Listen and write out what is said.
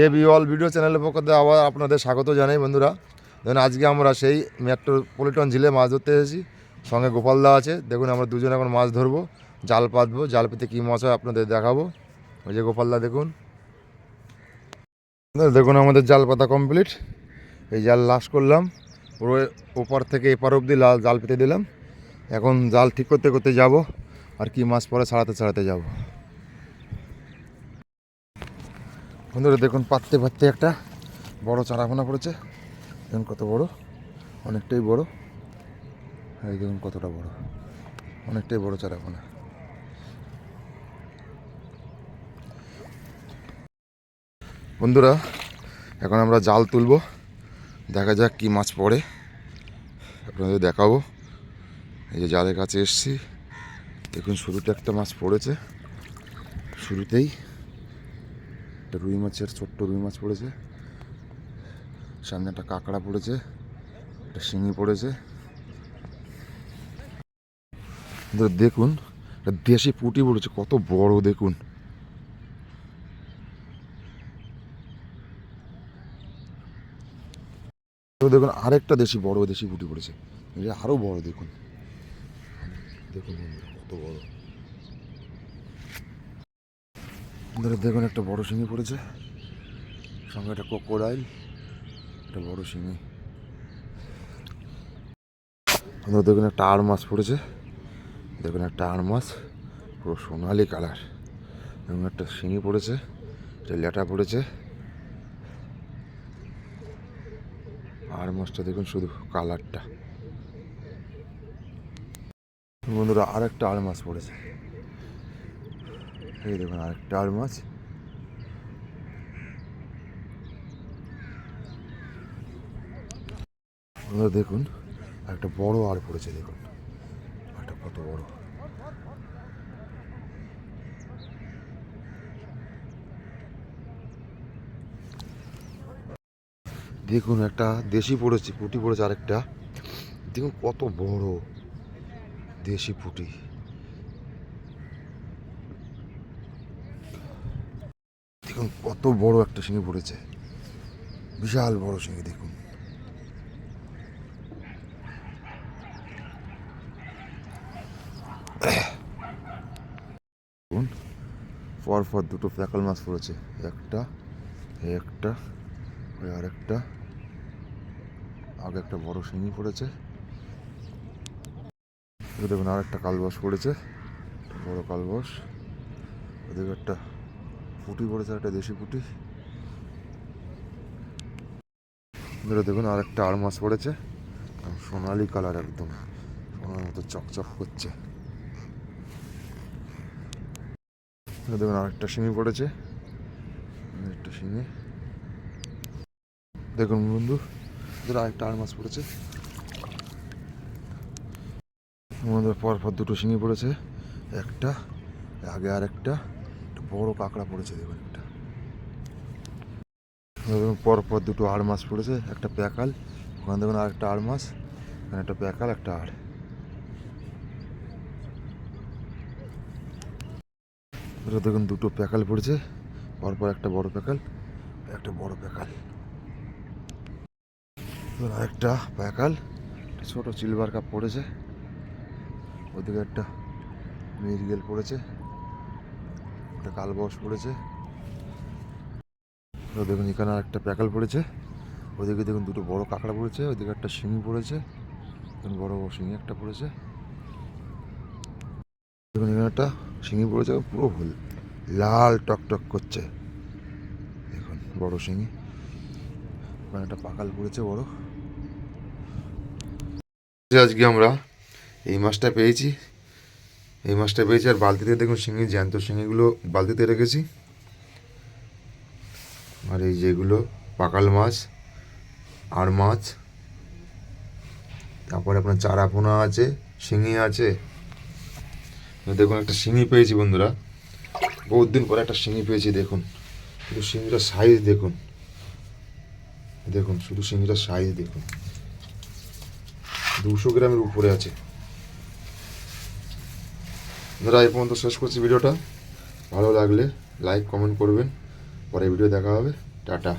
A B all video চ্যানেলের পক্ষ থেকে আবার আপনাদের স্বাগত জানাই বন্ধুরা। দেখুন, আজকে আমরা সেই মেট্রোপলিটন ঝিলে মাছ ধরতে এসেছি। সঙ্গে গোপালদা আছে। দেখুন, আমরা দুজন এখন মাছ ধরবো, জাল পাতবো। জাল পেতে কী মাছ হয় আপনাদের দেখাবো। ওই যে গোপালদা দেখুন। দেখুন, আমাদের জাল পাতা কমপ্লিট এই জাল লাশ করলাম। পুরো ওপার থেকে এপার অবধি লাল জাল পেতে দিলাম। এখন জাল ঠিক করতে করতে যাব। আর কি মাছ পরে ছাড়াতে ছাড়াতে যাব। বন্ধুরা দেখুন, পাততে পাততে একটা বড় চারাপোনা পড়েছে। দেখুন কত বড়, অনেকটাই বড়। এই দেখুন কতটা বড়, অনেকটাই বড় চারাপোনা বন্ধুরা, এখন আমরা জাল তুলবো, দেখা যাক কি মাছ পড়ে। আপনাদের দেখাবো। এই যে জালের কাছে এসছি। দেখুন, শুরুতে একটা মাছ পড়েছে, শুরুতেই একটা রুই মাছের, ছোট্ট রুই মাছ পড়েছে। সামনে একটা কাঁকড়া পড়েছে, একটা শিঙি পড়েছে। দেখুন, একটা দেশি পুঁটি পড়েছে, কত বড় দেখুন। দেখুন, আরেকটা দেশি, বড় দেশি পুঁটি পড়েছে। এটা আরও বড় দেখুন। দেখুন কত বড়। বন্ধুরা দেখুন, একটা বড় শিঙি পড়েছে। সঙ্গে একটা কোকোডাইল একটা বড় শিঙি। বন্ধুরা দেখুন, একটা আড় মাছ পড়েছে। দেখুন, একটা আড় মাছ পুরো সোনালি কালার এবং একটা শিঙি পড়েছে, একটা ল্যাটা পড়েছে। আর মাছটা দেখুন, শুধু কালারটা বন্ধুরা আর একটা আড় মাছ পড়েছে। এই দেখুন আরেকটা আড় মাছ। বন্ধুরা দেখুন, একটা বড় আর পড়েছে দেখুন। একটা কত বড়। দেখুন, একটা দেশি পড়েছে, পুঁটি পড়েছে আরেকটা। দেখুন কত বড় দেশি পুঁটি। দেখুন, কত বড় একটা শিঙি পড়েছে। বিশাল বড় শিঙি দেখুন। দেখুন, পর পর দুটো প্যাকাল মাছ পড়েছে। একটা একটা, ওই আরেকটা। আগে একটা বড় শিঙি পড়েছে। দেখুন আর একটা কালবাস পড়েছে। বড় কালবাস। ওদিকে একটা পুঁটি পড়েছে, একটা দেশি পুঁটি। এবারে দেখুন আর একটা আড় মাছ পড়েছে। সোনালি কালার একদম সোনার মতো চকচক এবারে দেখুন, আরেকটা শিমি পড়েছে। একটা শিঙি। দেখুন বন্ধু এদের আরেকটা আড় মাছ পড়েছে। আমাদের পর পর দুটো শিঙি পড়েছে, একটা, আগে আর একটা বড় কাঁকড়া পড়েছে দেখুন একটা। দেখুন পর পর দুটো আড় মাছ পড়েছে, একটা প্যাকাল, ওখানে দেখুন আরেকটা আড় মাছ এখানে একটা প্যাকাল, একটা আড়। এটা দেখুন দুটো প্যাকাল পড়েছে, পরপর একটা বড় প্যাকাল, একটা বড় প্যাকাল। একটা প্যাকাল, একটা ছোটো সিলভার কাপ পড়েছে, ওদিকে একটা মিরগেল পড়েছে। একটা কালবস পড়েছে। দেখুন এখানে আর একটা প্যাকাল পড়েছে। ওদিকে দেখুন দুটো বড় কাঁকড়া পড়েছে, ওদিকে একটা শিঙি পড়েছে, দেখুন বড় বড় শিঙি একটা পড়েছে। দেখুন এখানে একটা শিঙি পড়েছে, পুরো ভুল, লাল টকটক করছে। দেখুন বড় শিঙি, ওখানে একটা পাকাল পড়েছে বড়। আজকে আমরা এই মাছটা পেয়েছি। এই মাছটা পেয়েছি, আর বালতিতে দেখুন শিঙি, জ্যান্ত শিঙিগুলো বালতিতে রেখেছি। আর এই যেগুলো, পাকাল মাছ, আর মাছ, তারপরে আপনার চারা পোনা আছে, শিঙি আছে। দেখুন একটা শিঙি পেয়েছি বন্ধুরা। বহুত দিন পরে একটা শিঙি পেয়েছি, দেখুন। শুধু শিঙিটার সাইজ দেখুন। দেখুন, শুধু শিঙিটার সাইজ দেখুন। দুশো গ্রামের উপরে আছে। আপনারা এই পর্যন্ত শেষ করছি ভিডিওটা। ভালো লাগলে লাইক কমেন্ট করবেন। পরে ভিডিও দেখা হবে। টাটা।